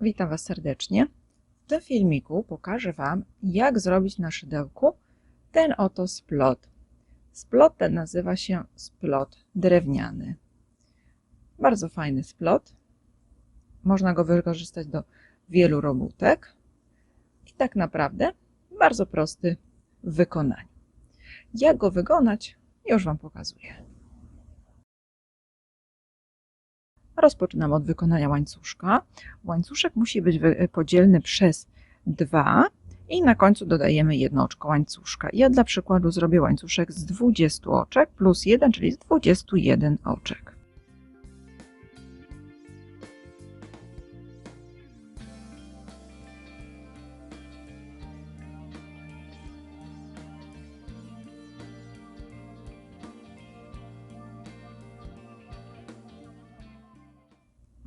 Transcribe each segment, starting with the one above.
Witam Was serdecznie. W tym filmiku pokażę Wam, jak zrobić na szydełku ten oto splot. Splot ten nazywa się splot drewniany. Bardzo fajny splot. Można go wykorzystać do wielu robótek. I tak naprawdę bardzo prosty w wykonaniu. Jak go wykonać, już Wam pokazuję. Rozpoczynam od wykonania łańcuszka. Łańcuszek musi być podzielny przez dwa i na końcu dodajemy jedno oczko łańcuszka. Ja dla przykładu zrobię łańcuszek z 20 oczek plus 1, czyli z 21 oczek.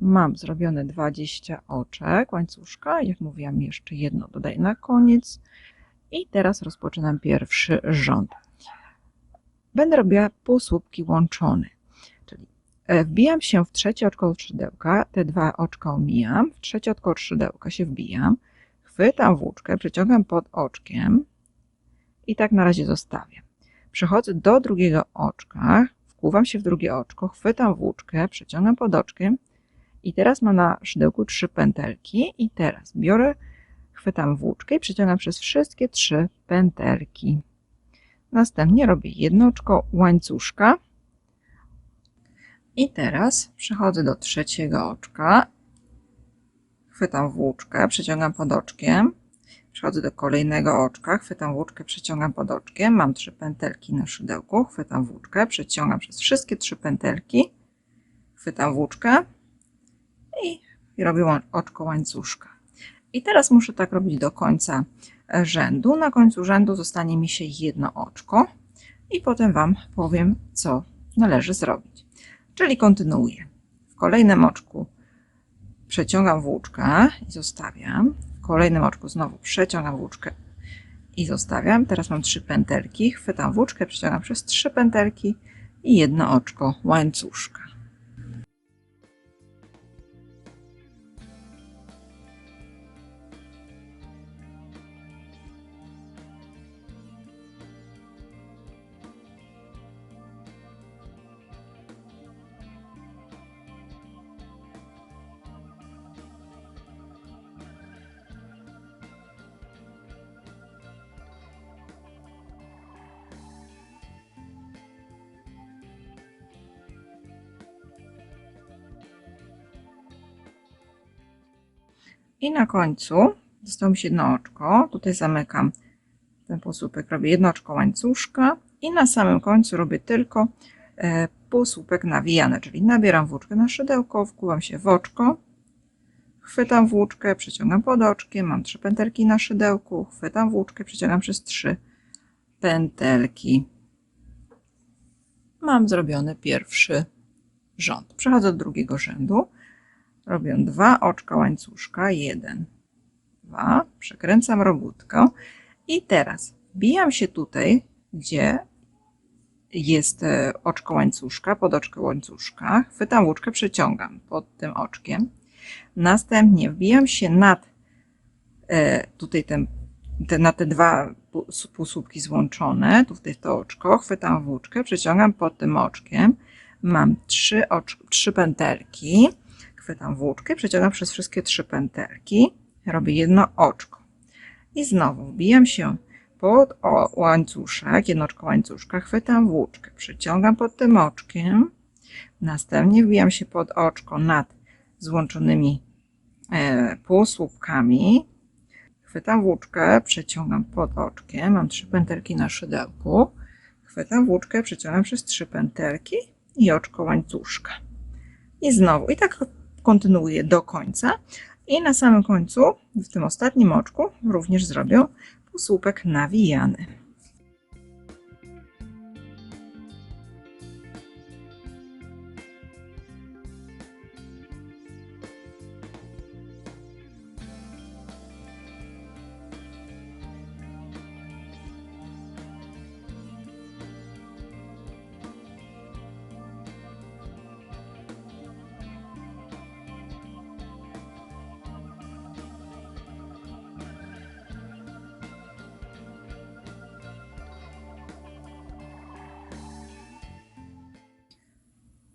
Mam zrobione 20 oczek łańcuszka. Jak mówiłam, jeszcze jedno dodaję na koniec. I teraz rozpoczynam pierwszy rząd. Będę robiła półsłupki łączone. Czyli e, wbijam się w trzecie oczko od szydełka, te dwa oczka omijam, w trzecie oczko od szydełka się wbijam, chwytam włóczkę, przeciągam pod oczkiem i tak na razie zostawiam. Przechodzę do drugiego oczka, wkuwam się w drugie oczko, chwytam włóczkę, przeciągam pod oczkiem i teraz mam na szydełku trzy pętelki. I teraz biorę, chwytam włóczkę i przeciągam przez wszystkie trzy pętelki. Następnie robię jedno oczko łańcuszka. I teraz przechodzę do trzeciego oczka, chwytam włóczkę, przeciągam pod oczkiem, przechodzę do kolejnego oczka, chwytam włóczkę, przeciągam pod oczkiem, mam trzy pętelki na szydełku, chwytam włóczkę, przeciągam przez wszystkie trzy pętelki, chwytam włóczkę, i robię oczko łańcuszka. I teraz muszę tak robić do końca rzędu. Na końcu rzędu zostanie mi się jedno oczko i potem Wam powiem, co należy zrobić. Czyli kontynuuję. W kolejnym oczku przeciągam włóczkę i zostawiam. W kolejnym oczku znowu przeciągam włóczkę i zostawiam. Teraz mam trzy pętelki. Chwytam włóczkę, przeciągam przez trzy pętelki i jedno oczko łańcuszka. I na końcu zostało mi się jedno oczko. Tutaj zamykam ten półsłupek, robię jedno oczko łańcuszka i na samym końcu robię tylko e, półsłupek nawijany, czyli nabieram włóczkę na szydełko, wkuwam się w oczko, chwytam włóczkę, przeciągam pod oczkiem, mam trzy pętelki na szydełku, chwytam włóczkę, przeciągam przez trzy pętelki. Mam zrobiony pierwszy rząd. Przechodzę do drugiego rzędu. Robię dwa oczka łańcuszka, jeden, dwa, przekręcam robótkę i teraz wbijam się tutaj, gdzie jest e, oczko łańcuszka, pod oczko łańcuszka, chwytam łuczkę, przeciągam pod tym oczkiem, następnie wbijam się nad e, tutaj ten, te, na te dwa półsłupki złączone, tutaj to oczko, chwytam włóczkę, przeciągam pod tym oczkiem, mam trzy, ocz, trzy pętelki, chwytam włóczkę, przeciągam przez wszystkie trzy pętelki, robię jedno oczko. I znowu wbijam się pod łańcuszek, jedno oczko łańcuszka, chwytam włóczkę, przeciągam pod tym oczkiem, następnie wbijam się pod oczko nad złączonymi e, półsłupkami, chwytam włóczkę, przeciągam pod oczkiem, mam trzy pętelki na szydełku, chwytam włóczkę, przeciągam przez trzy pętelki i oczko łańcuszka. I znowu, i tak kontynuuję do końca. I na samym końcu, w tym ostatnim oczku, również zrobię półsłupek nawijany.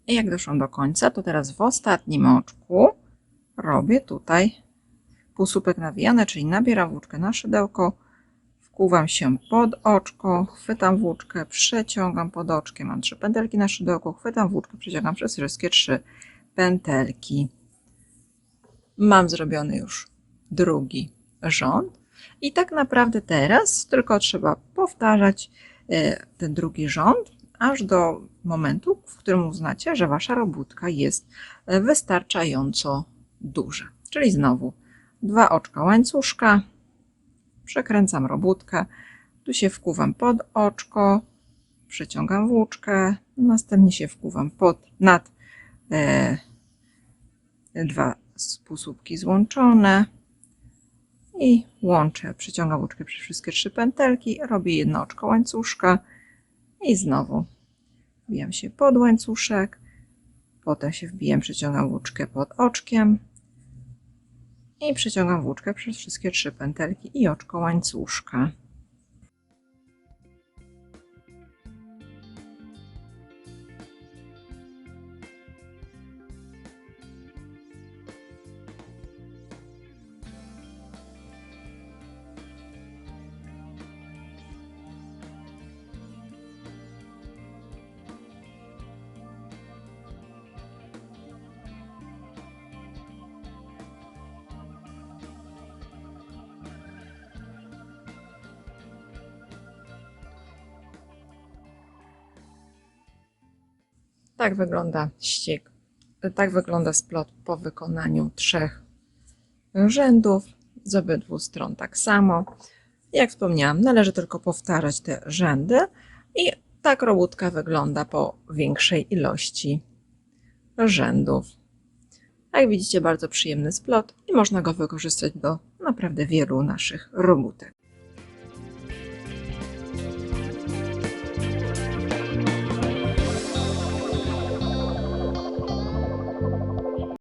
I jak doszłam do końca, to teraz w ostatnim oczku robię tutaj półsłupek nawijany, czyli nabieram włóczkę na szydełko, wkuwam się pod oczko, chwytam włóczkę, przeciągam pod oczkiem, mam trzy pętelki na szydełku, chwytam włóczkę, przeciągam przez wszystkie trzy pętelki. Mam zrobiony już drugi rząd i tak naprawdę teraz tylko trzeba powtarzać e, ten drugi rząd, aż do momentu, w którym uznacie, że wasza robótka jest wystarczająco duża. Czyli znowu dwa oczka łańcuszka, przekręcam robótkę, tu się wkuwam pod oczko, przeciągam włóczkę, następnie się wkuwam pod, nad e, dwa półsłupki złączone i łączę, przeciągam włóczkę przez wszystkie trzy pętelki, robię jedno oczko łańcuszka i znowu wbijam się pod łańcuszek, potem się wbijam, przeciągam włóczkę pod oczkiem i przeciągam włóczkę przez wszystkie trzy pętelki i oczko łańcuszka. Tak wygląda ściek. Tak wygląda splot po wykonaniu trzech rzędów z obydwu stron tak samo. Jak wspomniałam, należy tylko powtarzać te rzędy i tak robótka wygląda po większej ilości rzędów. Jak widzicie, bardzo przyjemny splot i można go wykorzystać do naprawdę wielu naszych robótek.